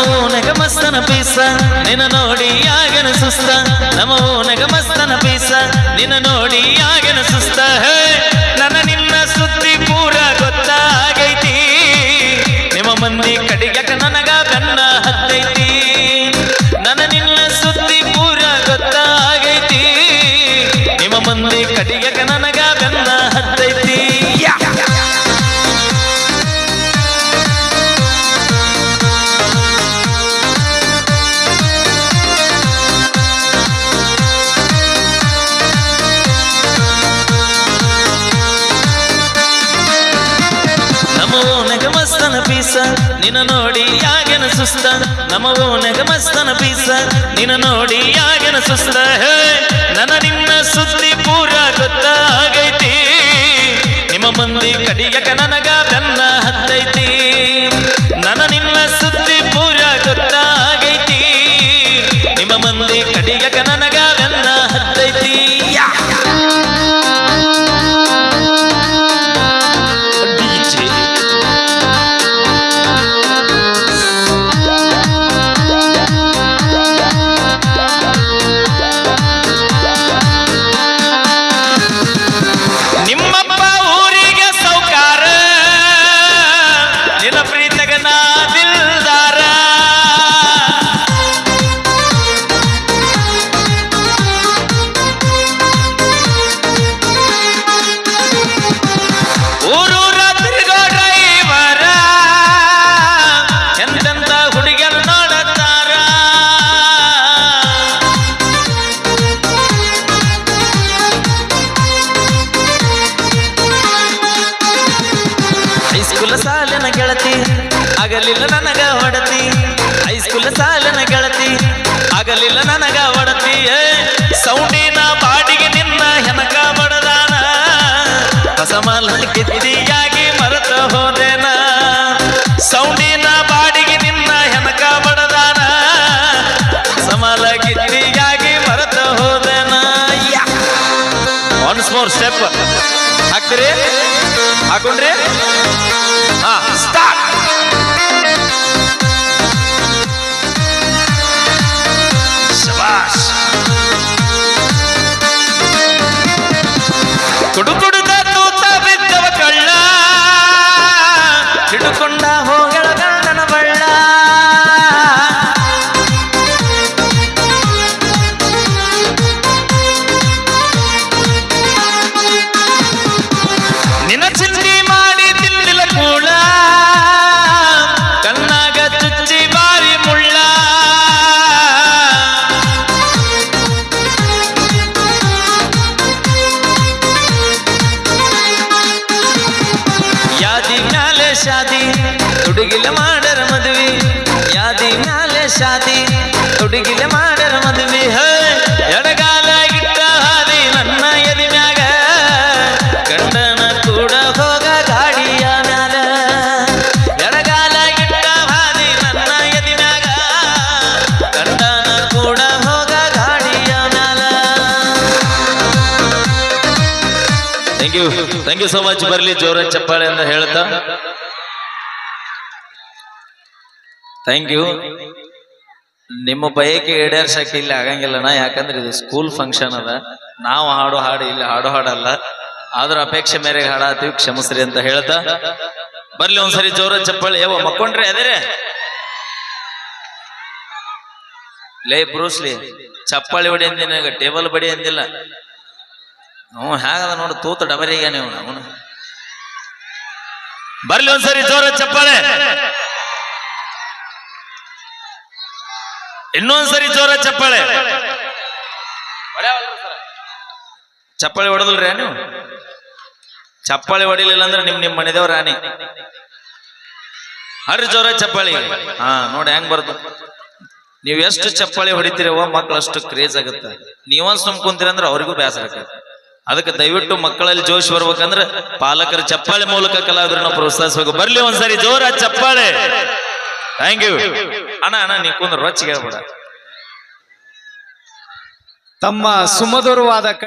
ನಮೋ ನಗಮಸ್ತನ piece. ನಿನ್ನ ನೋಡಿ ಆಗನ ಸುಸ್ತ. ನಮೋ ನಗಮಸ್ತನ ಪೀಸ. ನಿನ್ನ ನೋಡಿ ಆಗನ ಸುಸ್ತ. ಹೇ! ಪೀಸ ನಿನ ನೋಡಿ ಯಾಗನ ಸುಸ್ತ? ನಮ್ಮ ಓನಗ ಮಸ್ತನ ಪೀಸ ನಿನ್ನ ನೋಡಿ ಯಾಗನ ಸುಸ್ತ? ಹೇ, ನನ್ನ ನಿನ್ನ ಸುದ್ದಿ ಪೂರ ಗೊತ್ತಾಗೈತಿ. ನಿಮ್ಮ ಮಂದಿ ಕಡಿಯಕ ನನಗ ಬೆನ್ನ ಗೆಳತಿ, ಆಗಲಿಲ್ಲ ನನಗ ಹೊಡತಿ. ಹೈಸ್ಕೂಲ್ ಸಾಲನ ಗೆಳತಿ, ಆಗಲಿಲ್ಲ ನನಗ ಹೊಡತಿ. ಸೌಂಡಿನ ಬಾಡಿಗೆ ನಿನ್ನ ಹೆನಕ ಬಡದಾನ. ಹೊಸಮಲ ಕಿತ್ತಿಯಾಗಿ ಮರತ ಹೋದೆನ. ಸೌಂಡಿನ ಬಾಡಿಗೆ ನಿನ್ನ ಹೆನಕ ಬಡದಾನ. ಸಮಲ ಕಿತ್ತಿಯಾಗಿ ಮರತ ಹೋದೇನ. ಒನ್ಸ್ ಮೋರ್ ಸ್ಟೆಪ್ ಹಾಕ್ತೀರಿ? ಹಾಕೊಂಡ್ರಿ? ಹಾ ಸ್ಟಾರ್ಟ್ ಶಾದಿ? ಹುಡುಗಿಲ ಮಾಡರ ಮದುವೆ. ಯಾದಿ ಮ್ಯಾಲೆ ಶಾದಿ? ಹುಡುಗಿಲ ಮಾಡರ ಮದುವೆ. ಎಡಗಾಲ ಗಿಟ್ಟ ಹಾದಿ ನನ್ನ ಎದಿ ಮ್ಯಾಗ. ಗಂಡನ ಕೂಡ ಹೋಗ ಗಾಡಿಯ ಮ್ಯಾಲ. ಎಡಗಾಲ ಗಿಟ್ಟ ಹಾದಿ ನನ್ನ ಎದಿ ಮ್ಯಾಗ. ಗಂಡನ ಕೂಡ ಹೋಗ ಗಾಡಿಯ ಮ್ಯಾಲ. Thank you thank you so much ಬರಲಿ ಜೋರ ಚಪ್ಪಾಳೆ ಅಂತ ಹೇಳ್ತಾ. ಥ್ಯಾಂಕ್ ಯು ನಿಮ್ಮ ಬಯಕೆ ಈಡೇರ್ಸಕ್ಕೆ ಇಲ್ಲಿ ಆಗಂಗಿಲ್ಲ ನಾ ಯಾಕಂದ್ರೆ ಇದು ಸ್ಕೂಲ್ ಫಂಕ್ಷನ್ ಅದ. ನಾವು ಹಾಡು ಹಾಡು, ಇಲ್ಲಿ ಹಾಡು ಹಾಡಲ್ಲ. ಆದ್ರ ಅಪೇಕ್ಷೆ ಮೇರೆಗೆ ಹಾಡಾತೀವಿ, ಕ್ಷಮಸ್ರಿ ಅಂತ ಹೇಳ್ತಾ. ಬರ್ಲಿ ಒಂದ್ಸರಿ ಜೋರ ಚಪ್ಪಳಿ. ಯಾವ ಮಕ್ಕೊಂಡ್ರಿ ಅದೇ ಲೇ, ಬ್ರೂಸ್ಲಿ, ಚಪ್ಪಾಳಿ ಬಡಿ ಅಂದಿನ ಟೇಬಲ್ ಬಡಿ ಅಂದಿಲ್ಲ. ಹ್ಞೂ, ಹೇಗದ ನೋಡು, ತೂತ ಡಬರಿಗೆ ನೀವು, ಅವನು. ಬರ್ಲಿ ಒಂದ್ಸರಿ ಜೋರ ಚಪ್ಪಾಳೆ. ಇನ್ನೊಂದ್ಸರಿ ಜೋರ ಚಪ್ಪಾಳೆ. ಚಪ್ಪಾಳೆ ಹೊಡೆದಲ್ರಿ ನೀವು? ಚಪ್ಪಾಳೆ ಹೊಡಿಲಿಲ್ಲ ಅಂದ್ರೆ ನಿಮ್ ನಿಮ್ ಮನೆದೇವ್ ರಾಣಿ. ಹರ್ರಿ ಜೋರ ಚಪ್ಪಾಳಿ. ಹಾ ನೋಡಿ ಹೆಂಗ್ ಬರ್ದು ನೀವ್ ಎಷ್ಟು ಚಪ್ಪಾಳಿ ಹೊಡಿತೀರವ ಮಕ್ಳು ಅಷ್ಟು ಕ್ರೇಜ್ ಆಗುತ್ತೆ. ನೀವೊಂದ್ ಸುಮ್ ಕುಂತೀರಂದ್ರೆ ಅವ್ರಿಗೂ ಬೇಸರ ಆಗುತ್ತೆ ಅದಕ್ಕೆ ದಯವಿಟ್ಟು ಮಕ್ಕಳಲ್ಲಿ ಜೋಶ್ ಬರ್ಬೇಕಂದ್ರೆ ಪಾಲಕರ ಚಪ್ಪಾಳೆ ಮೂಲಕ ಕಲಾವಿದರನ್ನ ಪ್ರೋತ್ಸಾಹಿಸಬೇಕು. ಬರ್ಲಿ ಒಂದ್ಸರಿ ಜೋರ ಚಪ್ಪಾಳೆ. ಥ್ಯಾಂಕ್ ಯು ಅಣ್ಣ ಅಣ್ಣ ನೀ ಕುಂದ್ರ ರೊಚ್ಚಿಗೆ ಹೇಳ್ಬೇಡ. ತಮ್ಮ ಸುಮಧುರವಾದ